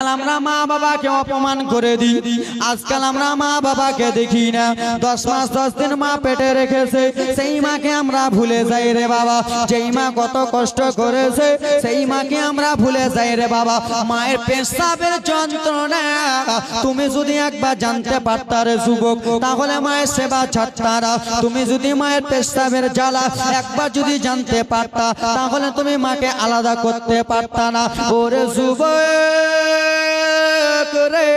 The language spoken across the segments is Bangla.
আমরা মা বাবাকে অপমান করে দিই। আজকাল আমরা মা বাবাকে দেখি না। দশ মাস, দশ দিন মা পেটে রেখেছে। সেই মাকে আমরা ভুলে যাই রে বাবা। যেই মা কত কষ্ট করেছে, সেই মাকে আমরা ভুলে যাই রে বাবা। মায়ের পেশাবের যন্ত্রণা, তুমি যদি একবার জানতে পারতা রে যুবক, তাহলে মায়ের সেবা ছাড়তারা তুমি যদি মায়ের পেশাবের জ্বালা একবার যদি জানতে পারতা, তাহলে তুমি মাকে আলাদা করতে পারতা না। ওরে যুবক! রে।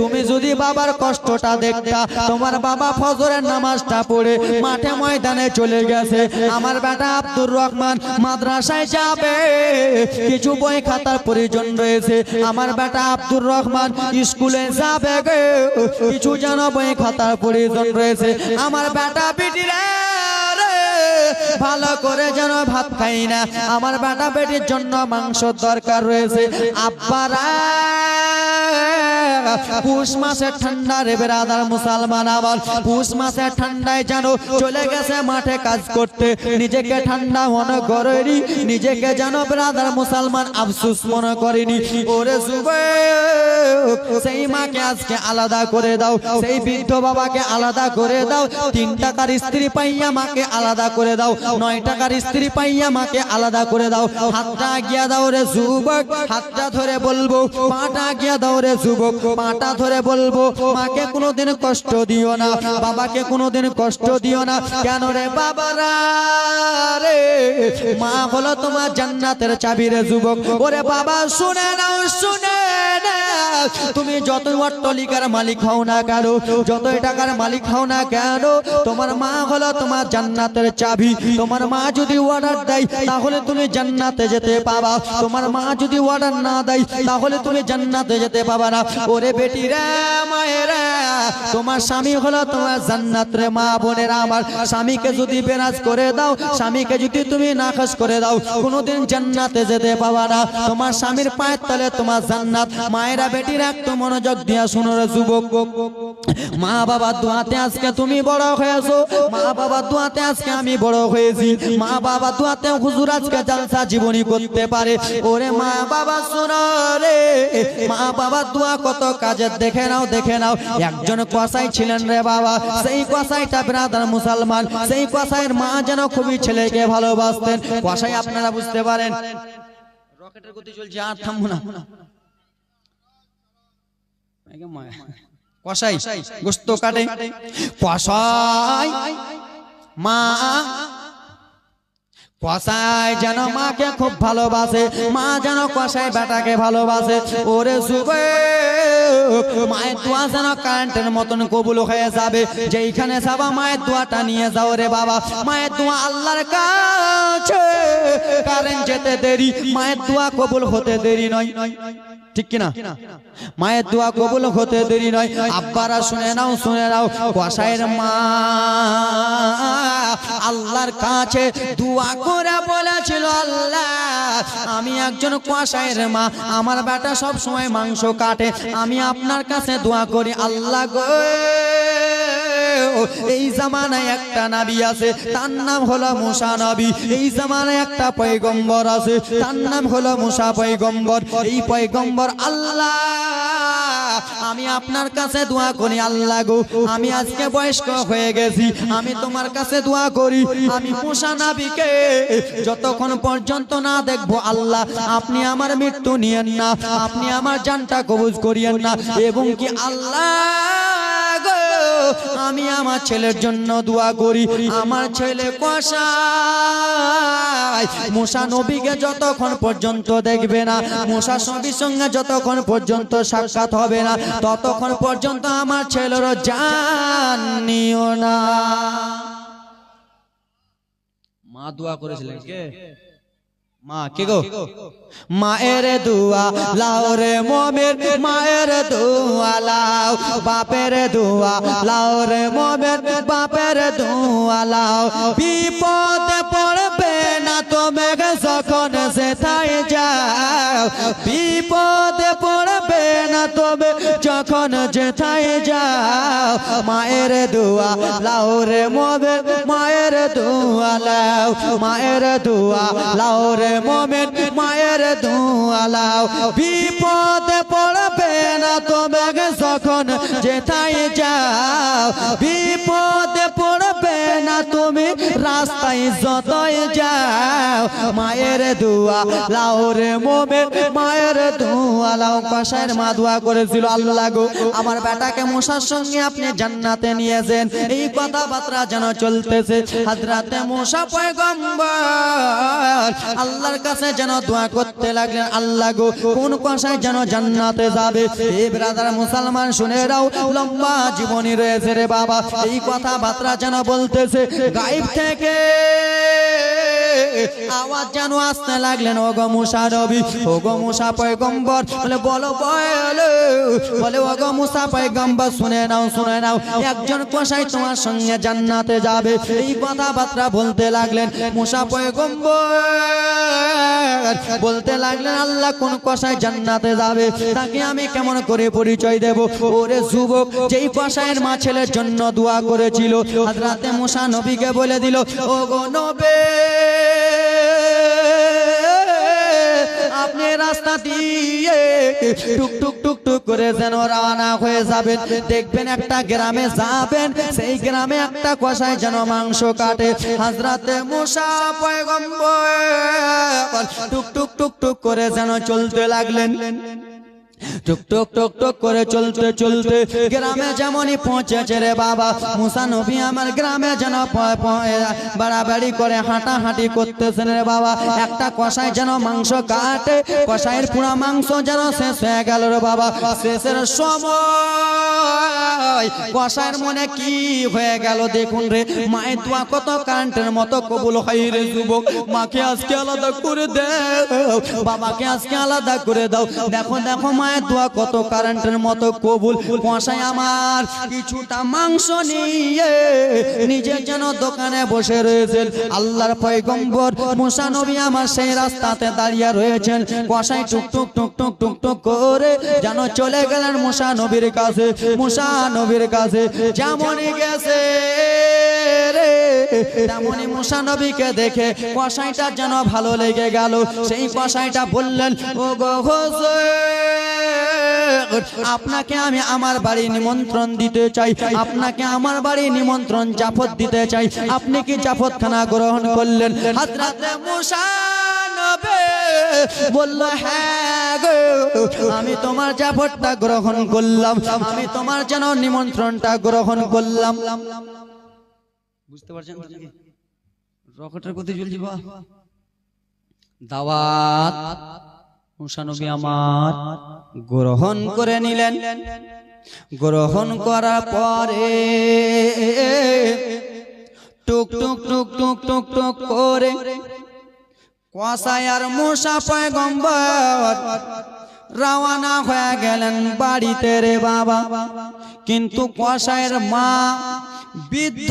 তুমি যদি বাবার কষ্টটা দেখতা, তোমার বাবা ফজরের নামাজটা পড়ে মাঠে ময়দানে চলে গেছে। আমার বেটা আব্দুর রহমান মাদ্রাসায় যাবে। কিছু বই খাতার প্রয়োজন রয়েছে। আমার বেটা আব্দুর রহমান স্কুলে যাবে কিছু যেন বই খাতার প্রয়োজন রয়েছে। আমার বেটা বিটিরা ভালো করে যেন ভাত খাই না। আমার বেটা বেটির জন্য মাংস দরকার রয়েছে। আব্বারা পুষ মাসের ঠান্ডা রে বেরাদার মুসলমান আবার। পুষ মাসের ঠান্ডায় যেন চলে গেছে মাঠে কাজ করতে। নিজেকে ঠান্ডা মনে করেনি, নিজেকে যেন বেরাদার মুসলমান আফসুস মনে করেনি। ওরে সেই মাকে আজকে আলাদা করে দাও, সেই বৃদ্ধ বাবাকে আলাদা করে দাও। তিন টাকার স্ত্রী পাইয়া মাকে আলাদা করে দাও, নয় টাকার স্ত্রী পাইয়া মাকে আলাদা করে দাও। হাতটা গিয়া দাও রে যুবক, হাতটা ধরে বলব, পাটা গিয়া দাও রে যুবক। পাটা ধরে বলব, মাকে কোনোদিন কষ্ট দিও না, বাবাকে কোনোদিন কষ্ট দিও না। কেন রে বাবারা রে? মা হলো তোমার জান্নাতের চাবি রে, যুবক। ওরে বাবা, শুনে নাও। তুমি যত অট্টলিকার মালিক হও না কেন, যতই টাকার মালিক হও না কেন, তোমার মা হলো তোমার জান্নাতের চাবি। তোমার মা যদি অর্ডার দেয়, তাহলে তুমি জান্নাতে যেতে পাবা। তোমার মা যদি অর্ডার না দেয়, তাহলে তুমি জান্নাতে যেতে পাবা না। ওরে বেটিরা মায়েরা তোমার স্বামী হলো তোমার জান্নাত রে, মা বোনেরা আমার। স্বামীকে যদি বেরাজ করে দাও, স্বামীকে যদি তুমি নাখাস করে দাও, কোনোদিন জান্নাতে যেতে পাবা না। তোমার স্বামীর পায়ের তলে তোমার জান্নাত। মায়েরা বেটিরা একটু মনোযোগ দিয়া শুনো রে যুবক। মা বাবা দোয়াতে আজকে তুমি বড় হয়েছো। মা বাবা দোয়াতে আজকে আমি বড় হয়েছি। মা বাবা দোয়াতে হুজুর আজকে জালসা জীবনী করতে পারে। ওরে মা বাবা শোনো রে। মা বাবা দোয়া কত কাজের, দেখে নাও দেখে নাও। একজন কসাই ছিলেন রে বাবা। সেই কসাইটা ব্রাদার মুসলমান। সেই কসাইয়ের মা যেন খুবই ছেলেকে ভালোবাসতেন। কসাই আপনারা বুঝতে পারেন? রকেটের গতি চলছে, আর থামবো না। কসাই গোস্ত কাটে। কসাই মা। কসাই যেন মাকে খুব ভালোবাসে মা যেন কসাই বেটাকে ভালোবাসে। ওরে সুবে মায়ের দোয়া যেন কারেন্টের মতন কবুল হয়ে যাবে। যেইখানে যাবা মায়ের দোয়াটা নিয়ে যাও রে বাবা। মায়ের দোয়া আল্লাহর কাছে। কারেন্ট যেতে দেরি মায়ের দোয়া কবুল হতে দেরি নয়। ঠিক কিনা? মায়ের দোয়া কবুল হতে দেরি নয়। আব্বারা শুনে নাও শুনে নাও। কসাইয়ের মা আল্লাহর কাছে দোয়া করে বলেছিল, আল্লাহ, আমি একজন কসাইয়ের মা। আমার বেটা সব সময় মাংস কাটে। আমি আপনার কাছে দোয়া করি। আল্লাহ গো এই জামানায় একটা নাবি আছে, তার নাম হলো মুসা নবী। এই জামানায় একটা পয়গম্বর আছে, তার নাম হলো মুসা পয়গম্বর। এই পয়গম্বর আল্লাহ, আমি আপনার কাছে দোয়া করি আল্লাহ গো, আমি আজকে বয়স্ক হয়ে গেছি, আমি তোমার কাছে দোয়া করি, আমি মুসা নবীকে যতক্ষণ পর্যন্ত না দেখব আল্লাহ, আপনি আমার মৃত্যু নিয়েন না, আপনি আমার জানটা কবুজ করিয়েন না, এবং কি আল্লাহ আমি আমার ছেলের জন্য দোয়া করি। আমার ছেলে কষাই মুসা নবীকে যতক্ষণ পর্যন্ত দেখবে না মুসা নবীর সঙ্গে যতক্ষণ পর্যন্ত সাক্ষাৎ হবে না, ততক্ষণ পর্যন্ত আমার ছেলেরও জান নিও না। মা দোয়া করেছিলেন কে? মা কে গো? মায়ের দুয়া লাও রে মোমের মায়ের দুয়া লাও বাপের দুয়া লাও রে মোমের বাপের দুয়া লাও। বিপদে পড়বে না তুমি যখন সেথায় যাও। বিপদে পড়বে না তবে যখন যেথায় যাও, মায়ের দোয়া লাউরে মোমেন মায়ের দোয়া লাও, মায়ের দোয়া লাউরে মোমেন মায়ের দোয়া লাও। বিপদে পড়বে না তোমাকে যখন যেথায় যাও, বিপদে রাস্তায় যতই যাও, মায়ের দোয়া লাউরে মোমেন, মায়ের দোয়া লাও। কষায়ের মা দোয়া করেছিল, আল্লাহ গো, আমার বেটাকে মশার সঙ্গে আপনি জান্নাতে নিয়েছেন এই কথাবার্তা যেন চলতেছে। হাজরাতে মশা পয়গম্বর, আল্লাহর কাছে যেন দোয়া করতে লাগলেন, আল্লাহ গো, কোন কষায় যেন জান্নাতে যাবে? এই ব্রাদার মুসলমান, শুনে রাও লম্বা জীবনী রয়েছে রে বাবা। এই কথাবার্তা যেন বলতেছে গাইব থেকে ninguém. আওয়াজ যেন আসতে লাগলেন ও গো মুসা রবি ও গো মুসা পয়গম্বর, বলে, বলো বলো, বলে ও গো মুসা পয়গম্বর, শুনে নাও শুনে নাও, একজন কসাই তোমার সঙ্গে জান্নাতে যাবে। এই কথাবার্তা বলতে লাগলেন মুসা পয়গম্বর। বলতে লাগলেন, আল্লাহ কোন কসাই জান্নাতে যাবে? তাকে আমি কেমন করে পরিচয় দেব? ওরে যুবক, যেই কসাইয়ের মা ছেলের জন্য দোয়া করেছিল হাজরাতে মুসা নবীকে বলে দিল ও গো নবে। রাস্তা দিয়ে টুক টুক টুক টুক করে যেন রওনা হয়ে যাবেন দেখবেন একটা গ্রামে যাবেন, সেই গ্রামে একটা কষায় যেন মাংস কাটে। হাজরাতে মুসা পয়গম্বর টুক টুক টুক টুক করে যেন চলতে লাগলেন। টুক টুক টুক টুক করে চলতে চলতে গ্রামে যেমনই পৌঁছেছে রে বাবা, মুসা নবী আমার গ্রামে যেন বাড়াবাড়ি করে হাঁটা হাঁটি করতেছেন রে বাবা। একটা কষাই যেন মাংস কাটে কষাইয়ের পুরা মাংস যেন শেষ হয়ে গেল রে বাবা। শেষের সময় কষাইয়ের মনে কি হয়ে গেল দেখুন রে। মায়ের দোয়া কত কারেন্টের মতো কবুল হয় রে যুবক। মাকে আজকে আলাদা করে দাও, বাবাকে আজকে আলাদা করে দাও। দেখো দেখো মায়ের দোয়া কত কারেন্টের মতো কবুল কষাই আমার কিছুটা মাংস নিয়ে নিজের যেন দোকানে বসে রয়েছেন। আল্লাহর পয়গম্বর মুসা নবী আমার সেই রাস্তাতে দাঁড়িয়ে রয়েছেন। কষাই টুক টুক টুক টুক টুক টুক করে যেন চলে গেলেন মুসা নবীর কাছে মুসা নবীর কাছে। যেমনই গেছে রে দেখে কষাইটা যেন ভালো লেগে গেল। সেই কষাইটা বললেন ও গো হোসেন, আপনাকে আমি আমার বাড়ি নিমন্ত্রণ দিতে চাই। আপনাকে আমার বাড়ি নিমন্ত্রণ জাফত দিতে চাই। আপনি কি জাফত খানা গ্রহণ করলেন? বলল হ্যাঁ আমি তোমার জাফরটা গ্রহণ করলাম। আমি তোমার যেন নিমন্ত্রণটা গ্রহণ করলাম। বুঝতে পারছেন রকেটের গতি চলছে বা। দাওয়াত। মুসানবী আমার গ্রহণ করে নিলেন। গ্রহণ করার পরে টুক টুক টুক টুক টুক টুক করে কুয়াশায় আর মুসা পয়গম্বর রওয়ানা হয়ে গেলেন বাড়িতে রে বাবা। কিন্তু কসাইয়ের মা বৃদ্ধ,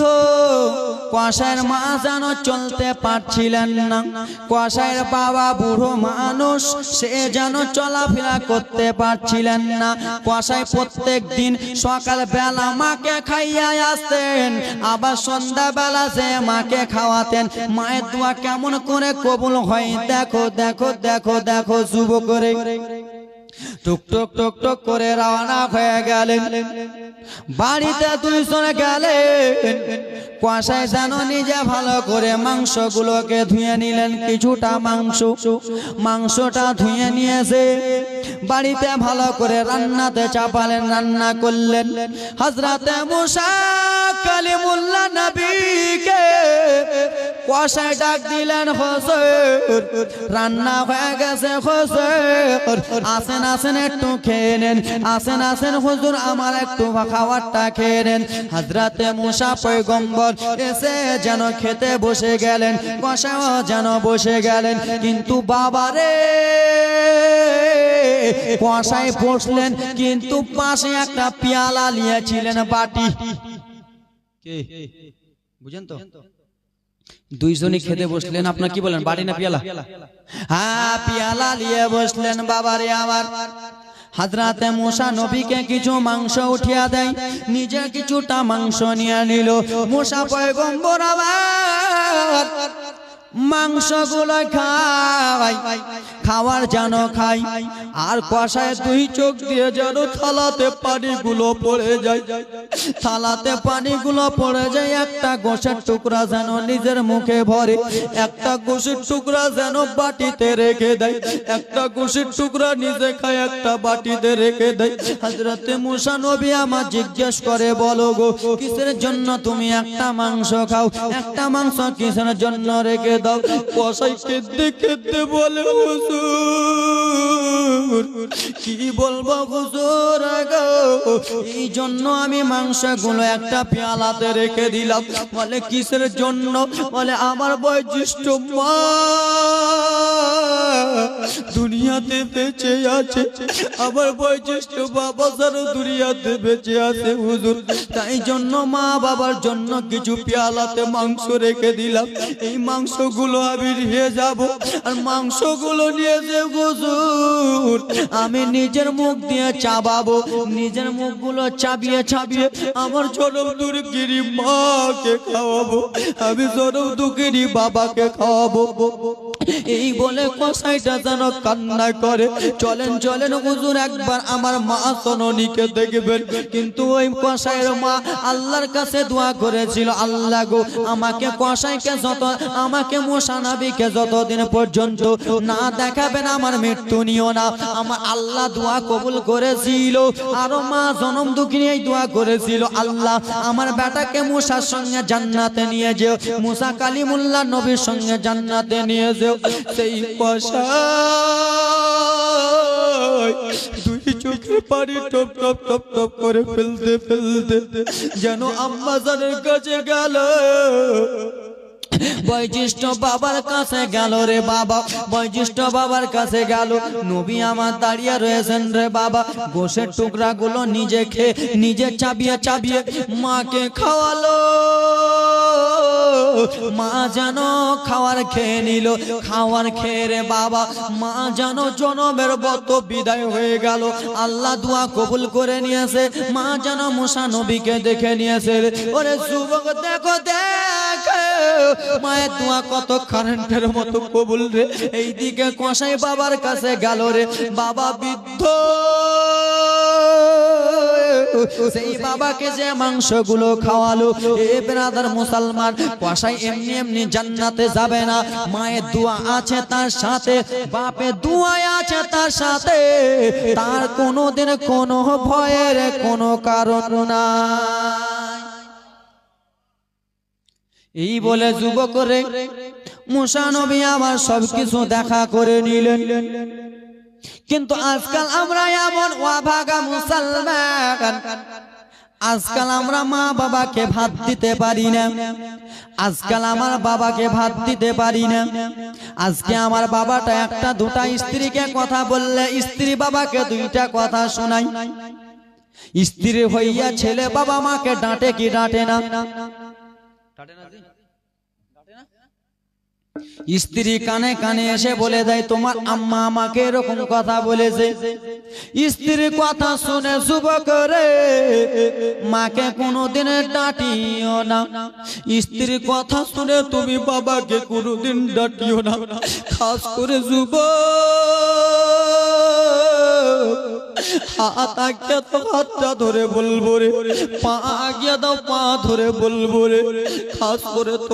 কসাইয়ের মা যেন চলতে পারছিলেন না। কসাইয়ের বাবা বুড়ো মানুষ, সে যেন চলাফেরা করতে পারছিলেন না। কসাই প্রত্যেক দিন সকাল বেলা মাকে খাইয়া আসতেন, আবার সন্ধ্যা বেলা সে মাকে খাওয়াতেন। মায়ের দোয়া কেমন করে কবুল হয়? দেখো দেখো দেখো দেখো শুভ করে টুক টুক টুক টুক করে রওনা হয়ে গেলেন। বাড়িতে দুইজন গেলেন। কুয়াশায় যেন নিজে ভালো করে মাংসগুলোকে ধুয়ে নিলেন, কিছুটা মাংস। মাংসটা ধুয়ে নিয়েছে। বাড়িতে ভালো করে রান্নাতে চাপালেন, রান্না করলেন। হজরতে মুসা কালিমুল্লা নবীকে কষায় ডাক দিলেন হোসেন রান্না হয়ে গেছে হোসেন আসেন আসেন, একটু খেয়ে নেন। আসেন আসেন, হুজুর, আমার একটু খাবারটা খেয়ে নেন। হাজরাতে মুসা পয়গম্বর এসে যেন খেতে বসে গেলেন কষাও যেন বসে গেলেন। কিন্তু বাবারে কষায় বসলেন, কিন্তু পাশে একটা পেয়ালা নিয়েছিলেন বাটি। বুঝেন তো? দুইজনই খেতে বসলেন আপনার কি বলেন? বাড়ি না পিয়ালা? হ্যাঁ পিয়ালা নিয়ে বসলেন বাবারে আমার। হাজরাতে মশা নবীকে কিছু মাংস উঠিয়া দেয়। নিজে কিছুটা মাংস নিয়ে নিল। মশা পয়গম্বর আবার। মাংসগুলো খাই, খাওয়ার যেন খাই। আর কষায় দুই চোখ দিয়ে যেন থালাতে পানিগুলো পড়ে যায়। থালাতে পানিগুলো পড়ে যায়, একটা গোসের টুকরা যেন নিজের মুখে ভরে, একটা গোসের টুকরা যেন বাটিতে রেখে দেয়। একটা গোসের টুকরা নিজে খায়, একটা বাটিতে রেখে দেয়। হাজরতে মুসা নবী আমার জিজ্ঞেস করে, বলো গো, কিসের জন্য তুমি একটা মাংস খাও? একটা মাংস কিসের জন্য রেখে দাও কষাই কেঁদতে কেঁদতে বলে হুজুর। কি বলব হুজুর গো? এই জন্য আমি মাংসগুলো একটা পেয়ালাতে রেখে দিলাম। বলে কিসের জন্য? বলে আমার বয়োজ্যেষ্ঠ মা। দুনিয়াতে বেঁচে আছে। আমার বয়োজ্যেষ্ঠ বাবা সারা দুনিয়াতে বেঁচে আছে, হুজুর। তাই জন্য মা বাবার জন্য কিছু পেয়ালাতে মাংস রেখে দিলাম। এই মাংসগুলো আমি নিয়ে যাব। আর মাংসগুলো নিয়ে যে হুজুর, আমি নিজের মুখ দিয়ে চাবাবো। নিজের মুখগুলো চাবিয়ে চাবিয়ে আমার জনম দুর্গিরি মাকে খাওয়াবো। আমি জনম দুর্গিরি বাবাকে খাওয়াবো। এই বলে কসাইটা যেন কান্না করে। চলেন চলেন হুজুর, একবার আমার মা সননীকে দেখবেন। কিন্তু ওই কসাইয়ের মা আল্লাহর কাছে দোয়া করেছিল, আল্লাহ গো, আমাকে কসাইকে যত, আমাকে মোসানাবিকে যতদিন পর্যন্ত না দেখাবেন আমার মৃত্যু নিও না। আমার আল্লাহ দোয়া কবুল করেছিল, আরও মা জনম দুঃখিনী এই দোয়া করেছিল, আল্লাহ, আমার বেটাকে মুসার সঙ্গে জান্নাতে নিয়ে যেও মুসা কালিমুল্লাহ নবীর সঙ্গে জান্নাতে নিয়ে যেও। সেই কষাই। দুই চোখের পানি টপ টপ টপ টপ করে ফেলতে ফেলতে যেন আম্মাজানের কাছে গেল। বয়োজ্যেষ্ঠ বাবার কাছে গেল রে বাবা বয়োজ্যেষ্ঠ বাবার কাছে গেল। নবী আমার দাঁড়িয়ে রয়েছেন রে বাবা, গোসের টুকরা গুলো নিজে খেয়ে, নিজে চাবিয়ে চাবিয়ে মাকে খাওয়ালো। মা যেন খাওয়ার খেয়ে নিল, খাওয়ার খেয়ে রে বাবা। মা যেন জনমের বত বিদায় হয়ে গেল। আল্লাহ দোয়া কবুল করে নিয়েছে। মা যেন মুসা নবীকে দেখে নিয়েছে। ওরে যুবক, দেখো দেখো। মায়ের দোয়া কত কারেন্টের মতো কবুল রে। এইদিকে কষাই বাবার কাছে গেল রে। বাবা বৃদ্ধ। সেই বাবাকে যে মাংসগুলো খাওয়ালো, এ বেরাদার মুসলমান কষাই এমনি এমনি জান্নাতে যাবে না। মায়ের দোয়া আছে তার সাথে, বাপের দোয়া আছে তার সাথে। তার কোনোদিন কোনো ভয়ের কোনো কারণ না এই বলে যুবক রে, মুসা নবী আমার সবকিছু দেখা করে নিলেন। কিন্তু আজকাল আমরা এমন ওয়াভাগা মুসলমান। আজকাল আমরা মা বাবাকে ভাত দিতে পারি না। আজকাল আমার বাবাকে ভাত দিতে পারি না। আজকে আমার বাবাটা একটা দুটা স্ত্রীকে কথা বললে স্ত্রী বাবাকে দুইটা কথা শোনাই স্ত্রী হইয়া ছেলে বাবা মাকে ডাঁটে কি ডাঁটে না? স্ত্রী কানে কানে এসে বলে দেয়, তোমার আম্মা আমাকে এরকম কথা বলেছে। স্ত্রীর কথা শুনে যুবক রে, মাকে কোনোদিন ডাঁটিও না। স্ত্রীর কথা শুনে তুমি বাবাকে কোনোদিন ডাঁটিও না। খাস করে হাতটা ধরে বলব রে, পা আগে দাও, পা ধরে বলব রে। খাস করে তো